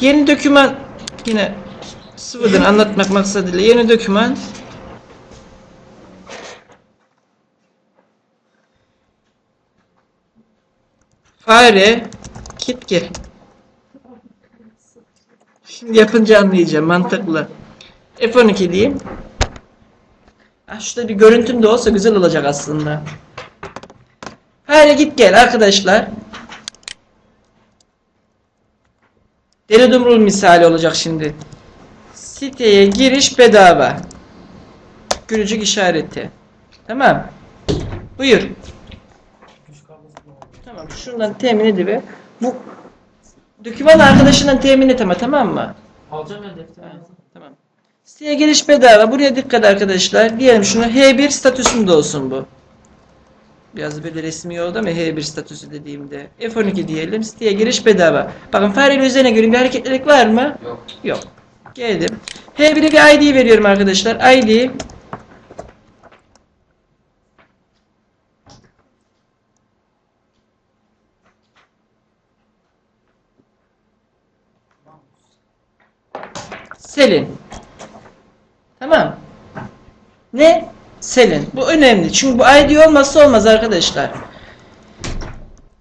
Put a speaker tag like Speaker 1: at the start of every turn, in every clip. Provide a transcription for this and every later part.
Speaker 1: Yeni doküman yine sıvıdan anlatmak maksadıyla yeni doküman fare git gel. Şimdi yapınca anlayacağım mantıklı. F12 diyeyim. Ah şurada bir görüntüm de olsa güzel olacak aslında. Hadi git gel arkadaşlar. Deli dumrul misali olacak şimdi. Siteye giriş bedava. Gülücük işareti. Tamam. Buyur. Tamam şundan temin ediver. Bu doküman arkadaşından temin et ama tamam mı?
Speaker 2: Alacağım ben defteri.
Speaker 1: Tamam. Siteye giriş bedava. Buraya dikkat arkadaşlar. Diyelim şunu H1 statüsünde olsun bu. Biraz böyle resmi oldu ama H1 statüsü dediğimde. F12 diyelim. Siteye giriş bedava. Bakın fareyle üzerine görün bir hareketlilik var mı?
Speaker 2: Yok.
Speaker 1: Yok. Geldim. H1'e bir ID veriyorum arkadaşlar. ID Selin. Tamam. Ne? Selin. Bu önemli. Çünkü bu ID olmazsa olmaz arkadaşlar.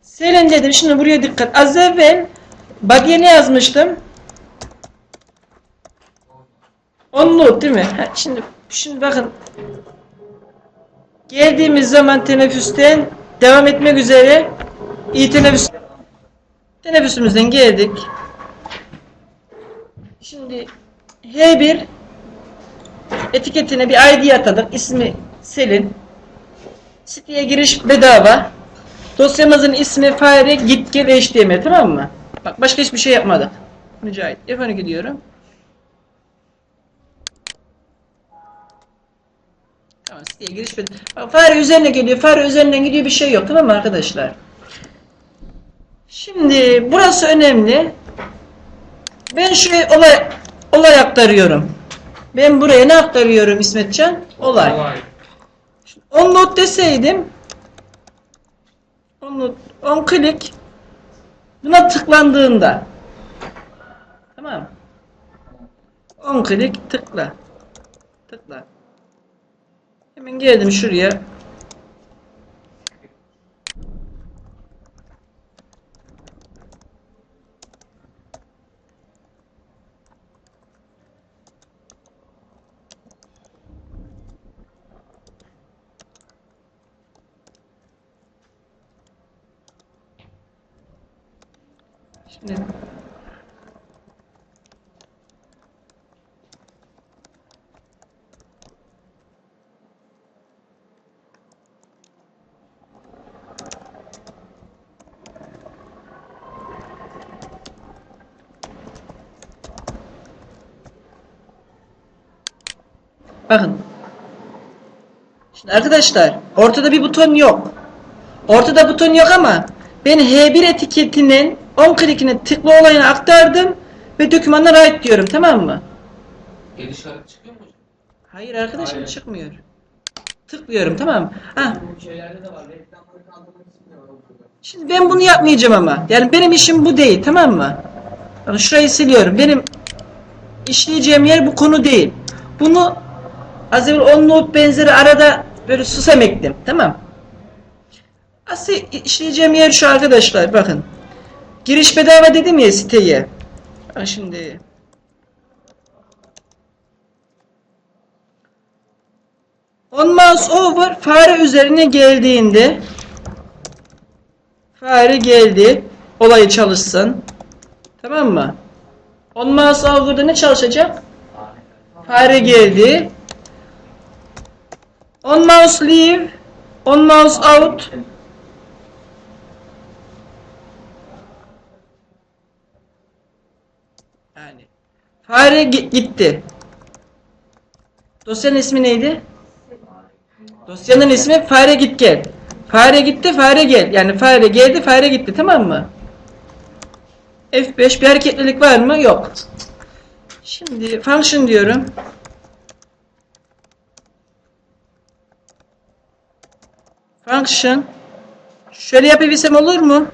Speaker 1: Selin dedim. Şimdi buraya dikkat. Az evvel Bagiye ne yazmıştım? Onlu değil mi? Ha, şimdi şimdi bakın. Geldiğimiz zaman teneffüsten devam etmek üzere iyi teneffüs teneffüsümüzden geldik. Şimdi H1 etiketine bir ID atadık. İsmi Selin. Siteye giriş bedava. Dosyamızın ismi fare git gel HTML tamam mı? Bak başka hiçbir şey yapmadık. Mücahit. F12 gidiyorum. Tamam siteye giriş bedava. Fare üzerine geliyor. Fare üzerinden gidiyor bir şey yok tamam mı arkadaşlar? Şimdi burası önemli. Ben şuraya olay, olay aktarıyorum. Ben buraya ne aktarıyorum İsmetcan? Olay.
Speaker 2: Kolay.
Speaker 1: On not deseydim on not, on klik buna tıklandığında tamam on klik tıkla tıkla hemen geldim şuraya Şimdi Bakın. Şimdi arkadaşlar ortada bir buton yok. Ortada buton yok ama ben H1 etiketinin 10 klikine tıkla olayını aktardım ve dokümanlara ait diyorum tamam mı?
Speaker 2: Geliş kartı çıkıyor mu hocam?
Speaker 1: Hayır arkadaşım
Speaker 2: Hayır.
Speaker 1: çıkmıyor. Tıklıyorum tamam mı? Ha, şimdi ben bunu yapmayacağım ama. Yani benim işim bu değil tamam mı? Bakın şurayı siliyorum. Benim işleyeceğim yer bu konu değil. Bunu az evvel on note benzeri arada böyle susam ektim. Tamam. Asıl işleyeceğim yer şu arkadaşlar bakın. Giriş bedava dedim ya siteye. Ha şimdi On mouse over fare üzerine geldiğinde fare geldi. Olayı çalışsın. Tamam mı? On mouse over'da ne çalışacak? Fare geldi. On mouse leave. On mouse out. Yani fare gi- gitti. Dosyanın ismi neydi? Dosyanın ismi fare git gel. Fare gitti, fare gel. Yani fare geldi, fare gitti. Tamam mı? F5 bir hareketlilik var mı? Yok. Şimdi function diyorum. Function. Şöyle yapabilsem olur mu?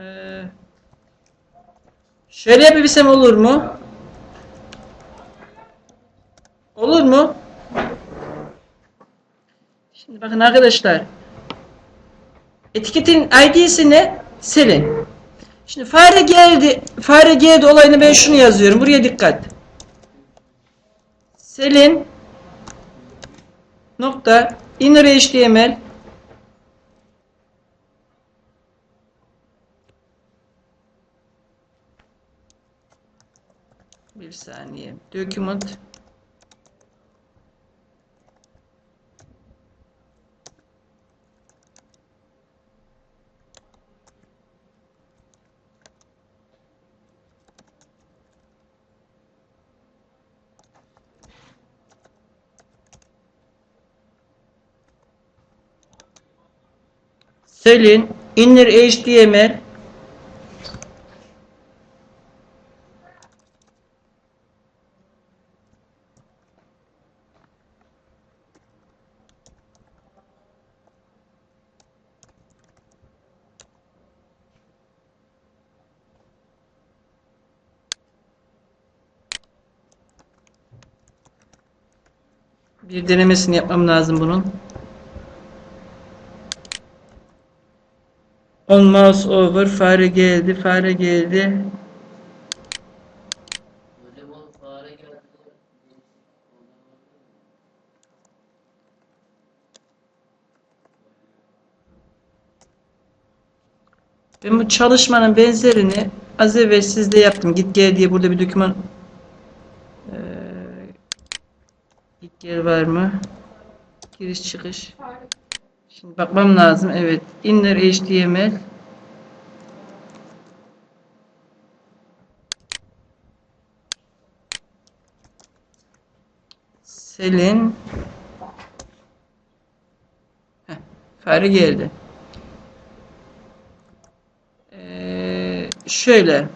Speaker 1: Ee, Şöyle yapabilsem olur mu? Olur mu? Şimdi bakın arkadaşlar. Etiketin ID'sini Selin. Şimdi fare geldi. Fare geldi olayını ben şunu yazıyorum. Buraya dikkat. Selin nokta inner HTML bir saniye. Document. Selin inner HTML bir denemesini yapmam lazım bunun. On mouse over fare geldi fare geldi. Ben bu çalışmanın benzerini az evvel sizde yaptım. Git gel diye burada bir doküman gel var mı? Giriş çıkış. Şimdi bakmam lazım. Evet. Inner HTML. Selin. Heh, fare geldi. Ee, şöyle.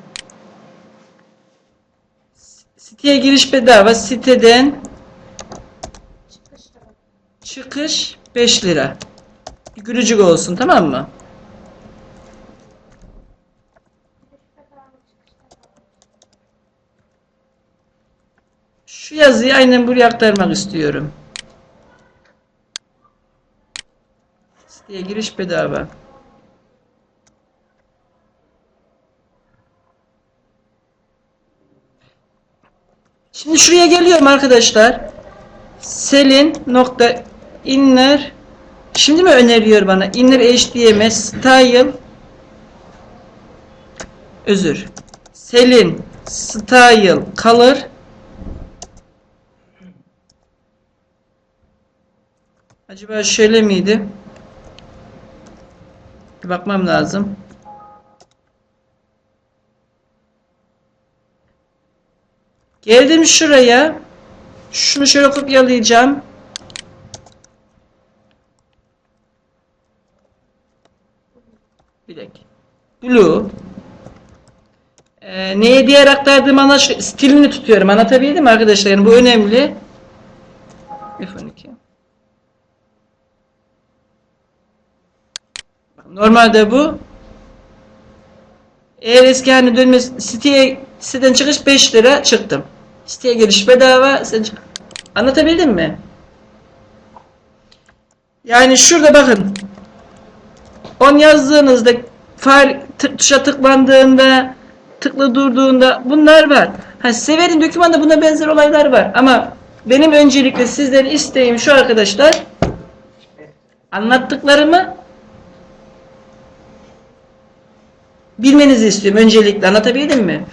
Speaker 1: Siteye giriş bedava. Siteden çıkış 5 lira. Bir gülücük olsun tamam mı? Şu yazıyı aynen buraya aktarmak istiyorum. Siteye giriş bedava. Şimdi şuraya geliyorum arkadaşlar. Selin nokta inner Şimdi mi öneriyor bana? Inner HTML style özür. Selin style color Acaba şöyle miydi? Bir bakmam lazım. Geldim şuraya. Şunu şöyle kopyalayacağım. Bir dakika. Blue. Ee, neye diğer aktardığım ana stilini tutuyorum. Anlatabildim mi arkadaşlar? Yani bu önemli. F12. Bak, Normalde bu eğer eski haline dönme siteye siteden çıkış 5 lira çıktım. Siteye giriş bedava. Sen Anlatabildim mi? Yani şurada bakın 10 yazdığınızda far tuşa tıklandığında tıklı durduğunda bunlar var. Ha, Sever'in dokümanda buna benzer olaylar var ama benim öncelikle sizden isteğim şu arkadaşlar anlattıklarımı bilmenizi istiyorum öncelikle anlatabildim mi?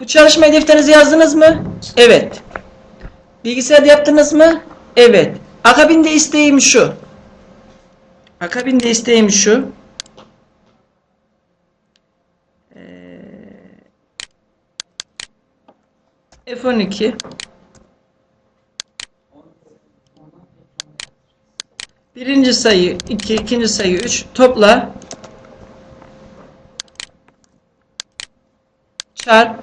Speaker 1: Bu çalışma defterinizi yazdınız mı? Evet. Bilgisayarda yaptınız mı? Evet. Akabinde isteğim şu. Akabinde isteğim şu. F12 Birinci sayı 2, ikinci sayı 3 topla çarp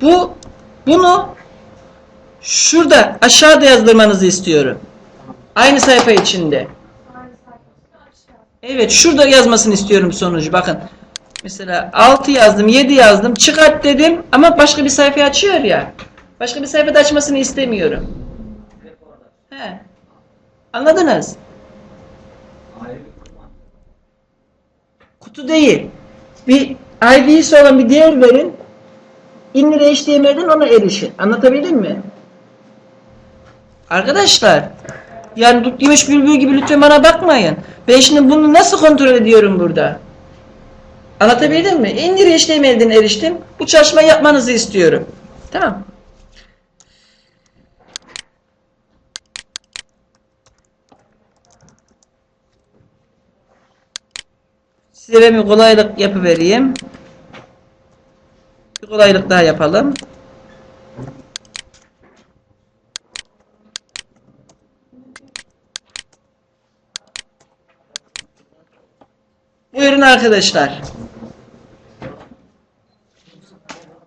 Speaker 1: bu bunu şurada aşağıda yazdırmanızı istiyorum. Aynı sayfa içinde. Evet şurada yazmasını istiyorum sonucu bakın. Mesela 6 yazdım, 7 yazdım, çıkart dedim ama başka bir sayfa açıyor ya. Başka bir sayfada açmasını istemiyorum. He. Anladınız? Kutu değil. Bir ID'si olan bir değer verin. İndir HTML'den ona erişin. Anlatabildim mi? Arkadaşlar yani yemiş bülbül gibi lütfen bana bakmayın. Ben şimdi bunu nasıl kontrol ediyorum burada? Anlatabildim mi? İndir HTML'den eriştim. Bu çalışmayı yapmanızı istiyorum. Tamam. Size bir kolaylık yapıvereyim. Bir kolaylık daha yapalım. Buyurun arkadaşlar.